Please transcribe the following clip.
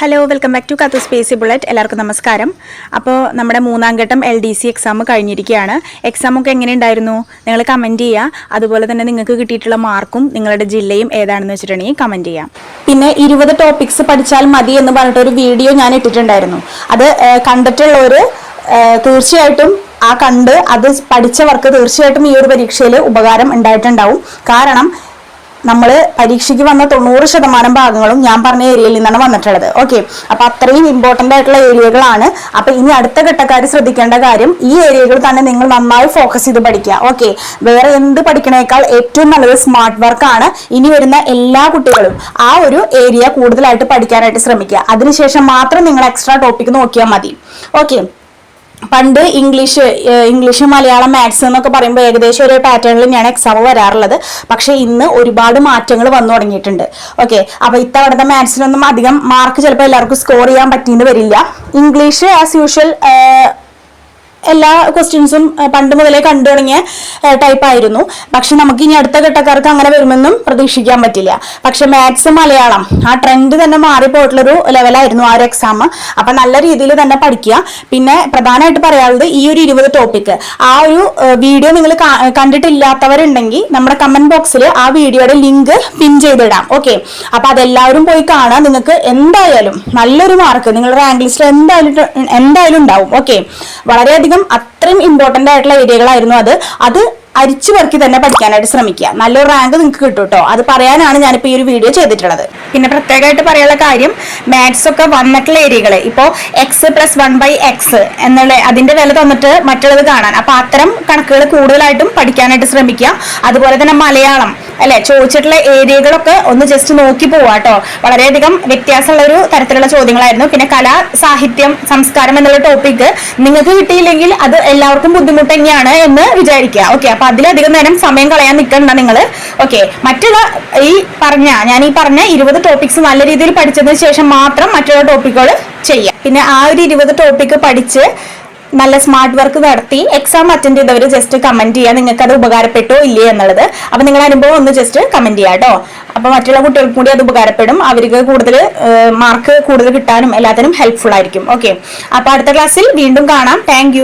Hello welcome back to കത്ത് സ്പേസി ബുള്ളറ്റ് എല്ലാവർക്കും നമസ്കാരം. അപ്പോൾ നമ്മുടെ മൂന്നാം ഘട്ടം എൽ ഡി സി എക്സാം കഴിഞ്ഞിരിക്കുകയാണ്. എക്സാം ഒക്കെ എങ്ങനെ ഉണ്ടായിരുന്നു? നിങ്ങൾ കമന്റ് ചെയ്യുക അതുപോലെ തന്നെ നിങ്ങൾക്ക് കിട്ടിയിട്ടുള്ള മാർക്കും നിങ്ങളുടെ ജില്ലയും ഏതാണെന്ന് വെച്ചിട്ടുണ്ടെങ്കിൽ കമന്റ് ചെയ്യാം. പിന്നെ ഇരുപത് ടോപ്പിക്സ് പഠിച്ചാൽ മതി എന്ന് പറഞ്ഞിട്ടൊരു വീഡിയോ ഞാൻ ഇട്ടിട്ടുണ്ടായിരുന്നു. അത് കണ്ടിട്ടുള്ളവർ തീർച്ചയായിട്ടും ആ കണ്ട് അത് പഠിച്ചവർക്ക് തീർച്ചയായിട്ടും ഈ ഒരു പരീക്ഷയിൽ ഉപകാരം ഉണ്ടായിട്ടുണ്ടാവും. കാരണം നമ്മൾ പരീക്ഷയ്ക്ക് വന്ന തൊണ്ണൂറ് ശതമാനം ഭാഗങ്ങളും ഞാൻ പറഞ്ഞ ഏരിയയിൽ നിന്നാണ് വന്നിട്ടുള്ളത്. ഓക്കെ അപ്പൊ അത്രയും ഇമ്പോർട്ടന്റ് ആയിട്ടുള്ള ഏരിയകളാണ്. അപ്പൊ ഇനി അടുത്ത ഘട്ടക്കാർ ശ്രദ്ധിക്കേണ്ട കാര്യം ഈ ഏരിയകൾ തന്നെ നിങ്ങൾ നന്നായി ഫോക്കസ് ചെയ്ത് പഠിക്കുക. ഓക്കെ വേറെ എന്ത് പഠിക്കണേക്കാൾ ഏറ്റവും നല്ലത് സ്മാർട്ട് വർക്ക് ആണ്. ഇനി വരുന്ന എല്ലാ കുട്ടികളും ആ ഒരു ഏരിയ കൂടുതലായിട്ട് പഠിക്കാനായിട്ട് ശ്രമിക്കുക. അതിനുശേഷം മാത്രം നിങ്ങൾ എക്സ്ട്രാ ടോപ്പിക് നോക്കിയാൽ മതി. ഓക്കെ പണ്ട് ഇംഗ്ലീഷ് ഇംഗ്ലീഷ് മലയാളം മാത്സ് എന്നൊക്കെ പറയുമ്പോൾ ഏകദേശം ഒരു പാറ്റേണിൽ ഞാൻ എക്സാം വരാറുള്ളത്. പക്ഷേ ഇന്ന് ഒരുപാട് മാറ്റങ്ങൾ വന്നു തുടങ്ങിയിട്ടുണ്ട്. ഓക്കെ അപ്പോൾ ഇത്തവണത്തെ മാത്സിനൊന്നും അധികം മാർക്ക് ചിലപ്പോൾ എല്ലാവർക്കും സ്കോർ ചെയ്യാൻ പറ്റിയെന്ന് വരില്ല. ഇംഗ്ലീഷ് ആസ് യൂഷ്വൽ എല്ലാ ക്വസ്റ്റ്യൻസും പണ്ട് മുതലേ കണ്ടു തുടങ്ങിയ ടൈപ്പ് ആയിരുന്നു. പക്ഷെ നമുക്ക് ഇനി അടുത്ത ഘട്ടക്കാർക്ക് അങ്ങനെ വരുമെന്നും പ്രതീക്ഷിക്കാൻ പറ്റില്ല. പക്ഷെ മാത്സ് മലയാളം ആ ട്രെൻഡ് തന്നെ മാറിപ്പോയിട്ടുള്ളൊരു ലെവലായിരുന്നു ആ ഒരു എക്സാം അപ്പം നല്ല രീതിയിൽ തന്നെ പഠിക്കുക. പിന്നെ പ്രധാനമായിട്ട് പറയാനുള്ളത് ഈ ഒരു ഇരുപത് ടോപ്പിക്ക് ആ ഒരു വീഡിയോ നിങ്ങൾ കണ്ടിട്ടില്ലാത്തവരുണ്ടെങ്കിൽ നമ്മുടെ കമന്റ് ബോക്സിൽ ആ വീഡിയോയുടെ ലിങ്ക് പിൻ ചെയ്തിടാം. ഓക്കെ അപ്പം അതെല്ലാവരും പോയി കാണാൻ നിങ്ങൾക്ക് എന്തായാലും നല്ലൊരു മാർക്ക് നിങ്ങളുടെ റാങ്ക് ലിസ്റ്റ് എന്തായാലും എന്തായാലും ഉണ്ടാവും. ഓക്കെ വളരെയധികം അത്രയും ഇമ്പോർട്ടന്റ് ആയിട്ടുള്ള ഏരിയകളായിരുന്നു അത്. അത് അരിച്ചു പെറുക്കി തന്നെ പഠിക്കാനായിട്ട് ശ്രമിക്കുക. നല്ലൊരു റാങ്ക് നിങ്ങൾക്ക് കിട്ടും കേട്ടോ അത് പറയാനാണ് ഞാനിപ്പോൾ ഈ ഒരു വീഡിയോ ചെയ്തിട്ടുള്ളത്. പിന്നെ പ്രത്യേകമായിട്ട് പറയാനുള്ള കാര്യം മാത്സ് ഒക്കെ വന്നിട്ടുള്ള ഏരിയകൾ ഇപ്പോൾ X plus one by X എന്നുള്ള അതിന്റെ വില തന്നിട്ട് മറ്റുള്ളത് കാണാൻ. അപ്പൊ അത്തരം കണക്കുകൾ കൂടുതലായിട്ടും പഠിക്കാനായിട്ട് ശ്രമിക്കുക. അതുപോലെ തന്നെ മലയാളം. അല്ലെ? ചോദിച്ചിട്ടുള്ള ഏരിയകളൊക്കെ ഒന്ന് ജസ്റ്റ് നോക്കി പോവാട്ടോ വളരെയധികം വ്യത്യാസമുള്ള ഒരു തരത്തിലുള്ള ചോദ്യങ്ങളായിരുന്നു. പിന്നെ കല സാഹിത്യം സംസ്കാരം എന്നുള്ള ടോപ്പിക്ക് നിങ്ങൾക്ക് കിട്ടിയില്ലെങ്കിൽ അത് എല്ലാവർക്കും ബുദ്ധിമുട്ട് തന്നെയാണ് എന്ന് വിചാരിക്കുക. ഓക്കെ അപ്പൊ അതിലധികം നേരം സമയം കളയാൻ നിൽക്കണ്ട നിങ്ങൾ ഓക്കെ മറ്റുള്ള ഈ പറഞ്ഞ ഞാൻ ഈ പറഞ്ഞ ഇരുപത് ടോപ്പിക്സ് നല്ല രീതിയിൽ പഠിച്ചതിന് ശേഷം മാത്രം മറ്റുള്ള ടോപ്പിക്കുകൾ ചെയ്യാം. പിന്നെ ആ ഒരു ഇരുപത് ടോപ്പിക്ക് പഠിച്ച് നല്ല സ്മാർട്ട് വർക്ക് നടത്തി എക്സാം അറ്റൻഡ് ചെയ്തവർ ജസ്റ്റ് കമന്റ് ചെയ്യുക നിങ്ങൾക്ക് അത് ഉപകാരപ്പെട്ടോ ഇല്ലേ എന്നുള്ളത്. അപ്പൊ നിങ്ങളുടെ അനുഭവം ഒന്ന് ജസ്റ്റ് കമന്റ് ചെയ്യാം കേട്ടോ അപ്പൊ മറ്റുള്ള കുട്ടികൾക്കും കൂടി അത് ഉപകാരപ്പെടും. അവർക്ക് കൂടുതൽ മാർക്ക് കൂടുതൽ കിട്ടാനും എല്ലാത്തിനും ഹെൽപ്ഫുൾ ആയിരിക്കും. ഓക്കെ അപ്പൊ അടുത്ത ക്ലാസ്സിൽ വീണ്ടും കാണാം. താങ്ക്